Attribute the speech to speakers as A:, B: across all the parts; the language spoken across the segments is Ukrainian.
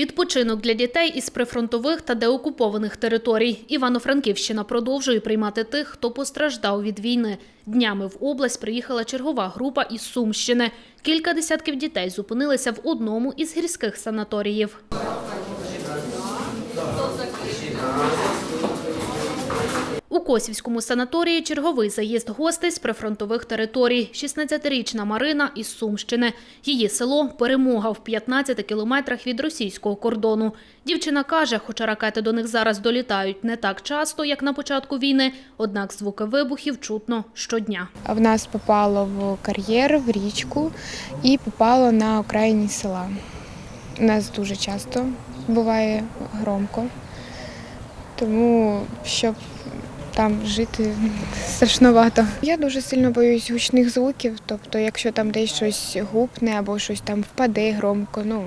A: Відпочинок для дітей із прифронтових та деокупованих територій. Івано-Франківщина продовжує приймати тих, хто постраждав від війни. Днями в область приїхала чергова група із Сумщини. Кілька десятків дітей зупинилися в одному із гірських санаторіїв. У Косівському санаторії черговий заїзд гостей з прифронтових територій. 16-річна Марина із Сумщини. Її село – Перемога в 15 кілометрах від російського кордону. Дівчина каже, хоча ракети до них зараз долітають не так часто, як на початку війни, однак звуки вибухів чутно щодня.
B: В нас попало в кар'єр, в річку і попало на окраїні села. У нас дуже часто буває громко, тому щоб там жити страшновато. Я дуже сильно боюсь гучних звуків, тобто, якщо там десь щось гупне або щось там впаде громко, ну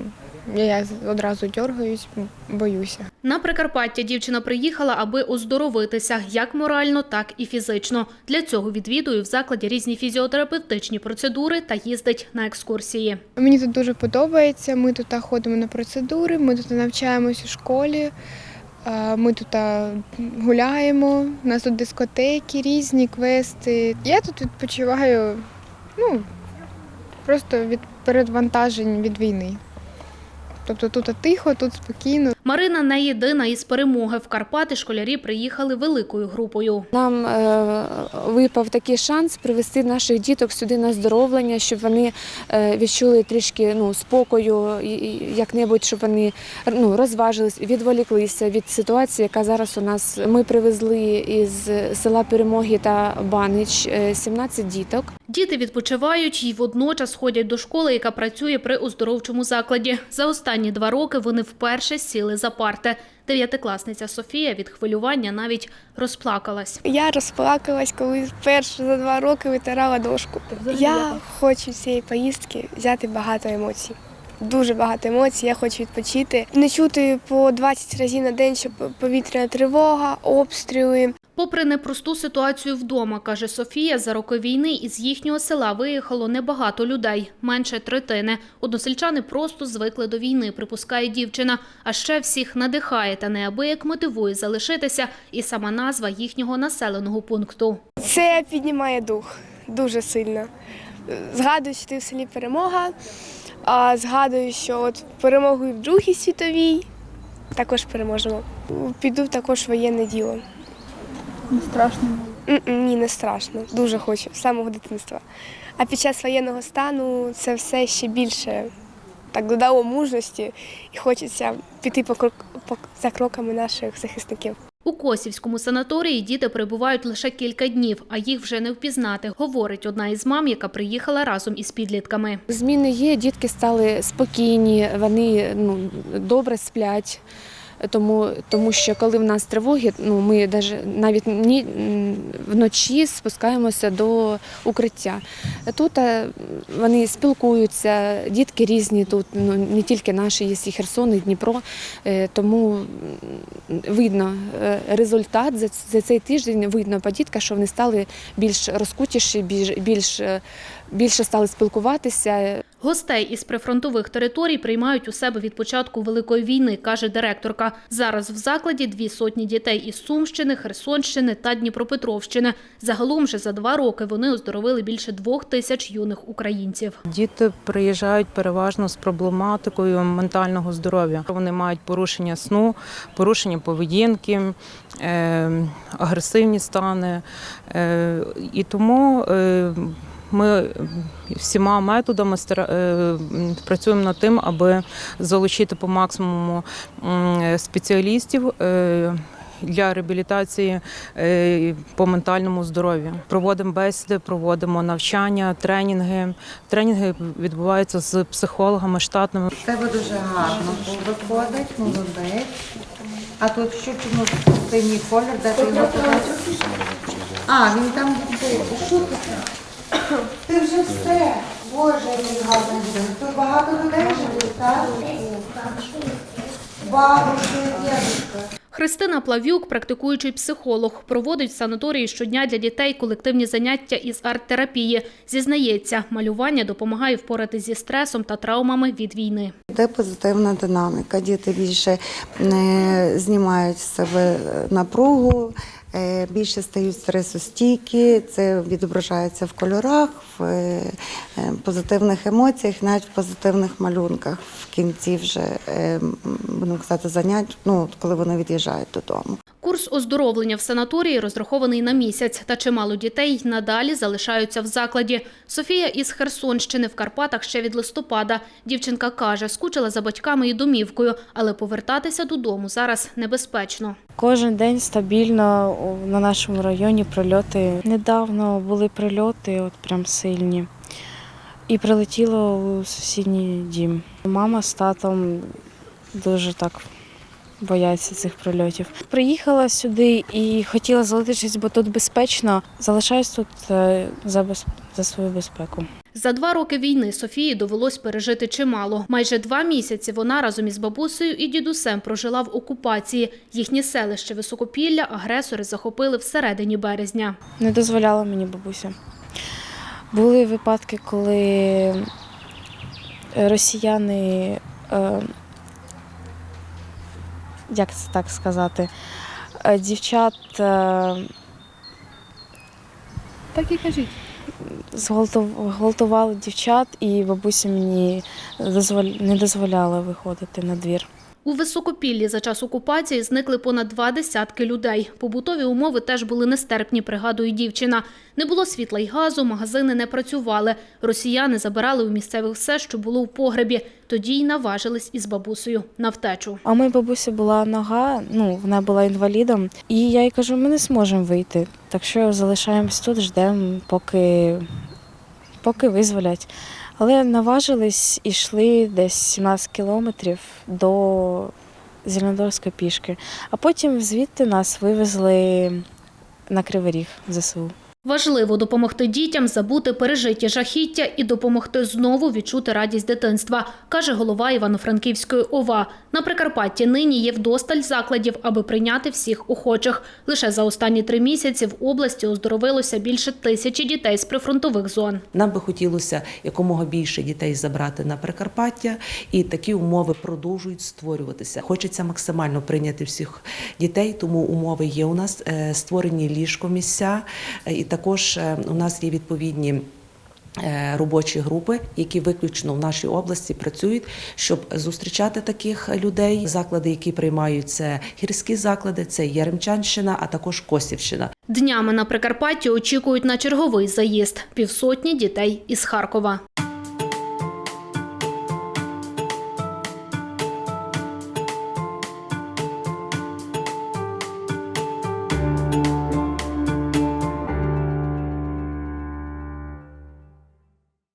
B: я одразу дергаюсь, боюся.
A: На Прикарпаття дівчина приїхала, аби оздоровитися як морально, так і фізично. Для цього відвідує в закладі різні фізіотерапевтичні процедури та їздить на екскурсії.
B: Мені тут дуже подобається. Ми тут ходимо на процедури, ми тут навчаємось у школі, ми тут е, гуляємо, у нас тут дискотеки, різні квести. Я тут відпочиваю ну, просто від передвантажень від війни. Тобто тут тихо, тут спокійно.
A: Марина не єдина із перемоги. В Карпати школярі приїхали великою групою.
C: Нам е, випав такий шанс привести наших діток сюди на здоровлення, щоб вони е, відчули трішки ну, спокою, як-небудь, щоб вони ну, розважились, відволіклися від ситуації, яка зараз у нас. Ми привезли із села Перемоги та Банич е, 17 діток.
A: Діти відпочивають і водночас ходять до школи, яка працює при оздоровчому закладі. За останні два роки вони вперше сіли за парти. Дев'ятикласниця Софія від хвилювання навіть розплакалась.
D: Я розплакалась, коли вперше за два роки витирала дошку. Я хочу з цієї поїздки взяти багато емоцій. Дуже багато емоцій, я хочу відпочити. Не чути по 20 разів на день, що повітряна тривога, обстріли.
A: Попри непросту ситуацію вдома, каже Софія, за роки війни із їхнього села виїхало небагато людей, менше третини. Односельчани просто звикли до війни, припускає дівчина. А ще всіх надихає та неабияк мотивує залишитися і сама назва їхнього населеного пункту.
D: Це піднімає дух дуже сильно. Згадую, що ти в селі перемога, а згадую, що от перемогу і в Другій світовій також переможемо. Піду також воєнне діло.
E: Не страшно.
D: Ні, не страшно. Дуже хочу з самого дитинства. А під час воєнного стану це все ще більше так додало мужності і хочеться піти по крок по за кроками наших захисників.
A: У Косівському санаторії діти перебувають лише кілька днів, а їх вже не впізнати, говорить одна із мам, яка приїхала разом із підлітками.
C: Зміни є, дітки стали спокійні, вони ну, добре сплять. Тому, тому що коли в нас тривоги, ну ми навіть ні, вночі спускаємося до укриття. Тут е, вони спілкуються, дітки різні тут, ну не тільки наші, є і Херсон, і Дніпро. Е, Тому видно е, результат за, цей тиждень. Видно по дітках, що вони стали більш розкутіші, більш, більш більше стали спілкуватися.
A: Гостей із прифронтових територій приймають у себе від початку Великої війни, каже директорка. Зараз в закладі дві сотні дітей із Сумщини, Херсонщини та Дніпропетровщини. Загалом же за два роки вони оздоровили більше двох тисяч юних українців.
F: Діти приїжджають переважно з проблематикою ментального здоров'я. Вони мають порушення сну, порушення поведінки, е, агресивні стани. Е, і тому е, ми всіма методами стара- е, працюємо над тим, аби залучити по максимуму спеціалістів. е, Для реабілітації е, по ментальному здоров'ю проводимо бесіди, проводимо навчання, тренінги. Тренінги відбуваються з психологами штатними.
G: Тебе дуже гарно виходить, молодець. А тут що чому синій колір, де ти його побачив? А, він там був. Ти вже все. Боже, який гарний день. Тут багато людей живуть, так? Бабушки, дідушка.
A: Христина Плавюк, практикуючий психолог, проводить в санаторії щодня для дітей колективні заняття із арт-терапії. Зізнається, малювання допомагає впоратись зі стресом та травмами від війни.
H: Йде позитивна динаміка. Діти більше е, знімають з себе напругу, більше стають стресостійкі. Це відображається в кольорах, в е, е, позитивних емоціях, навіть в позитивних малюнках в кінці вже е, будемо казати занять, ну коли вони від'їжджають додому.
A: Курс оздоровлення в санаторії розрахований на місяць, та чимало дітей надалі залишаються в закладі. Софія із Херсонщини в Карпатах ще від листопада. Дівчинка каже, скучила за батьками і домівкою, але повертатися додому зараз небезпечно.
I: Кожен день стабільно на нашому районі прильоти. Недавно були прильоти, от прям сильні. І прилетіло у сусідній дім. Мама з татом дуже так бояться цих прильотів. Приїхала сюди і хотіла залишитись, бо тут безпечно. Залишаюсь тут е, за, без... за свою безпеку.
A: За два роки війни Софії довелось пережити чимало. Майже два місяці вона разом із бабусею і дідусем прожила в окупації. Їхнє селище Високопілля агресори захопили всередині березня.
I: Не дозволяла мені бабуся. Були випадки, коли росіяни, е, як це так сказати, е, дівчат е,
E: Так і кажіть.
I: Зґвалтували дівчат, і бабуся мені не дозволяла виходити на двір.
A: У Високопіллі за час окупації зникли понад два десятки людей. Побутові умови теж були нестерпні, пригадує дівчина. Не було світла й газу, магазини не працювали. Росіяни забирали у місцевих все, що було в погребі. Тоді й наважились із бабусею на втечу.
I: А у моєї бабусі була нога, ну вона була інвалідом, і я їй кажу, ми не зможемо вийти. Так що залишаємось тут, ждемо, поки, поки визволять. Але наважились і йшли десь 17 кілометрів до Зеленодольської пішки. А потім звідти нас вивезли на Кривий Ріг в ЗСУ.
A: Важливо допомогти дітям забути пережиті жахіття і допомогти знову відчути радість дитинства, каже голова Івано-Франківської ОВА. На Прикарпатті нині є вдосталь закладів, аби прийняти всіх охочих. Лише за останні три місяці в області оздоровилося більше тисячі дітей з прифронтових зон.
J: Нам би хотілося якомога більше дітей забрати на Прикарпаття, і такі умови продовжують створюватися. Хочеться максимально прийняти всіх дітей, тому умови є у нас е, створені ліжкомісця, е, і також е, у нас є відповідні. е, Робочі групи, які виключно в нашій області працюють, щоб зустрічати таких людей. Заклади, які приймають це гірські заклади, це Яремчанщина, а також Косівщина.
A: Днями на Прикарпатті очікують на черговий заїзд – півсотні дітей із Харкова.